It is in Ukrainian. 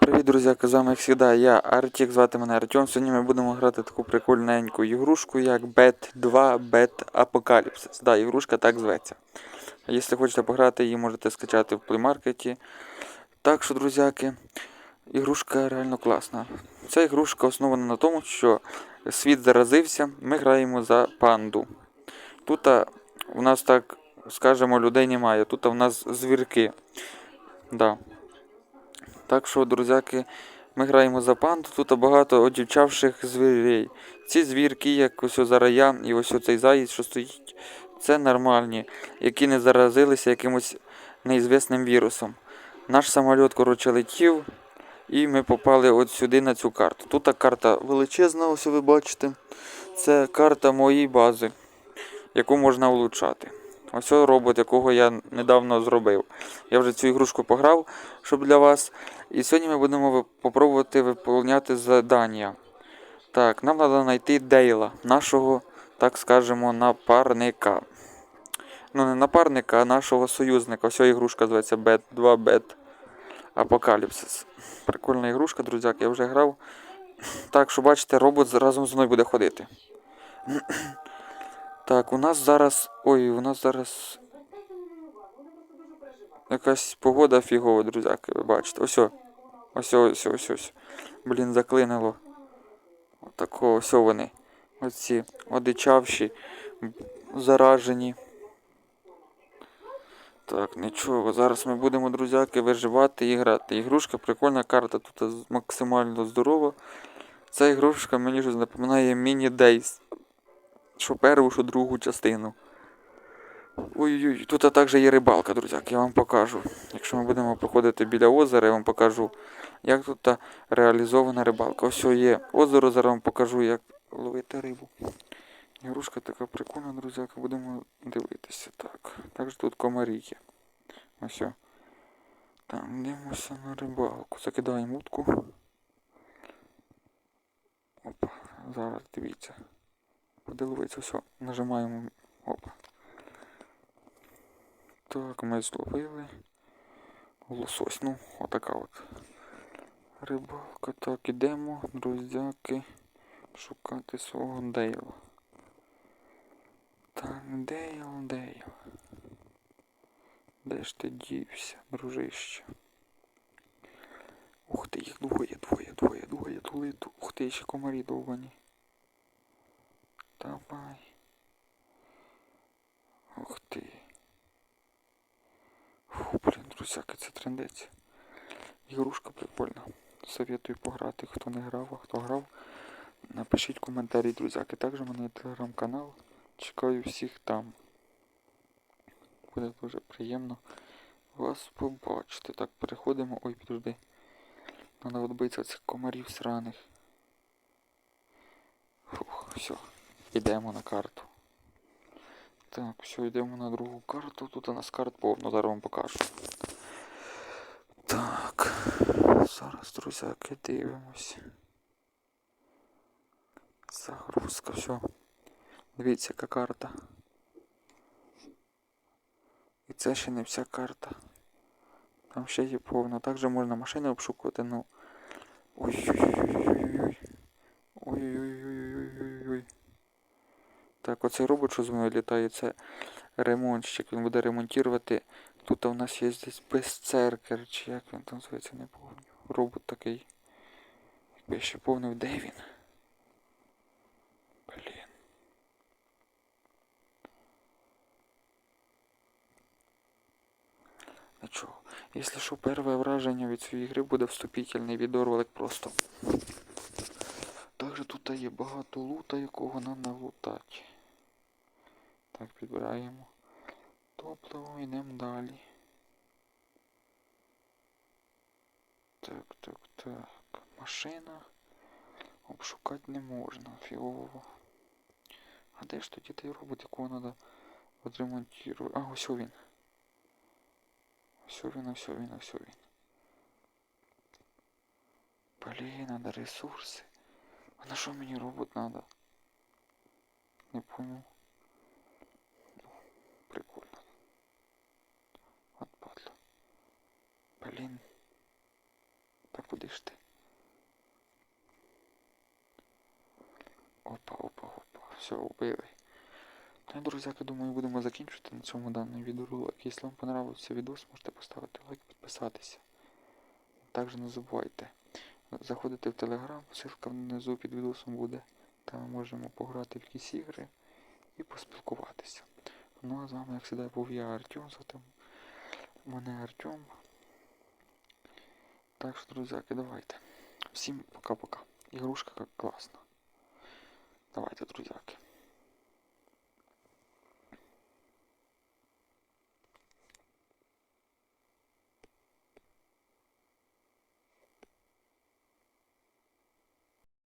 Привіт, друзі, з вами, як завжди, я Артік, звати мене Артем. Сьогодні ми будемо грати таку прикольненьку ігрушку, як Bet 2 Bet Apocalypse. Да, ігрушка так зветься. Якщо хочете пограти, її можете скачати в плеймаркеті. Так що, друзяки, ігрушка реально класна. Ця ігрушка основана на тому, що світ заразився, ми граємо за панду. Тут у нас так, скажемо, людей немає, тут у нас звірки. Да. Так що, друзяки, ми граємо за панду, тут багато одівчавших звірей. Ці звірки, як ось зараз я і ось оцей заєць, що стоїть, це нормальні, які не заразилися якимось неізвісним вірусом. Наш самоліт, коротше, летів, і ми попали от сюди на цю карту. Тут та карта величезна, ось ви бачите. Це карта моєї бази, яку можна влучати. Ось робот, якого я недавно зробив. Я вже цю ігрушку пограв, щоб для вас. І сьогодні ми будемо попробувати виповняти завдання. Так, нам треба знайти Дейла, нашого, так скажемо, напарника. Ну, не напарника, а нашого союзника. Ось ця ігрушка зветься Bad 2 Bad Apocalypse. Прикольна ігрушка, друзяки, я вже грав. Так, що бачите, робот разом зі мною буде ходити. Так, у нас зараз. Ой, у нас зараз. Якась погода фігова, друзяки, ви бачите. Ось. Ось, ось, ось, ось. Блін, заклинило. Отако, ось вони. Оці одичавші, заражені. Так, нічого. Зараз ми будемо, друзяки, виживати і грати. Ігрушка, прикольна карта тут максимально здорова. Ця ігрушка мені щось напоминає Days. Що першу, що другу частину. Ой-ой-ой, тут також є рибалка, друзяки, я вам покажу. Якщо ми будемо проходити біля озера, я вам покажу, як тут та реалізована рибалка. Ось є озеро, зараз вам покажу, як ловити рибу. Ігрушка така прикольна, друзяки, будемо дивитися. Так. Також тут комарі є. Ось. о. Так, дивимося на рибалку. Закидаємо утку. Опа, зараз дивіться. Ловитися, все, нажимаємо. Опа. Так, ми зловили. Лосось, ну, отака от. Рибалка. Так, ідемо, друзяки, шукати свого Дейла. Так, Дейл, Дейл. Де ж ти дівся, дружище? Ух ти, їх двоє, двоє, двоє, двоє, двоє. ту- Ух ти, ще комарі довбані. Давай. Ух ти. Фу, блін, друзяки, це трендець. Ігрушка прикольна. Советую пограти, хто не грав, а хто грав. Напишіть коментарі, друзяки. Також у мене є телеграм-канал. Чекаю всіх там. Буде дуже приємно вас побачити. Так, переходимо. Ой, підожди. Надо відбитися цих комарів сраних. Фух, все. Йдемо на карту. Так, все, йдемо на другу карту. Тут у нас карт повно, зараз вам покажу. Так. Зараз, друзяки, дивимось. Загрузка, все. Дивіться, яка карта. І це ще не вся карта. Там ще є повно. Також можна машини обшукувати, ну. Ой-ой-ой-ой-ой-ой. Так, оцей робот, що з мною літає, це ремонтщик. Він буде ремонтувати. Тут у нас є десь безцеркер, чи як він там зветься, не помню. Робот такий. Якби я ще повнив, де він? Блін. Нічого. Якщо що, перше враження від цієї гри буде вступительний відеоролик просто. Також тут є багато лута, якого нам налутати. Так, підбираємо топливо, йдемо далі. Так, так, так. Машина. Обшукати не можна, фігово. А де ж тоді той робот, якого треба відремонтувати? А, ось він. Все він, все він, все він. Блін, надо ресурси. А на що мені робот надо? Не понял. Ну, Прикольно. От падла. Блін. Так куди ж ти? Опа, опа, опа. Все, убили. Ну, друзяки, думаю, будемо закінчувати на цьому даний відеоролик. Якщо вам понравився відос, можете поставити лайк, підписатися. Також не забувайте. Заходите в Телеграм, ссылка внизу під відосом буде. Там ми можемо пограти в якісь ігри і поспілкуватися. Ну а з вами, як завжди, був я Артем, звати мене Артем. Так що, друзяки, давайте. Всім пока-пока. Ігрушка класна. Давайте, друзяки.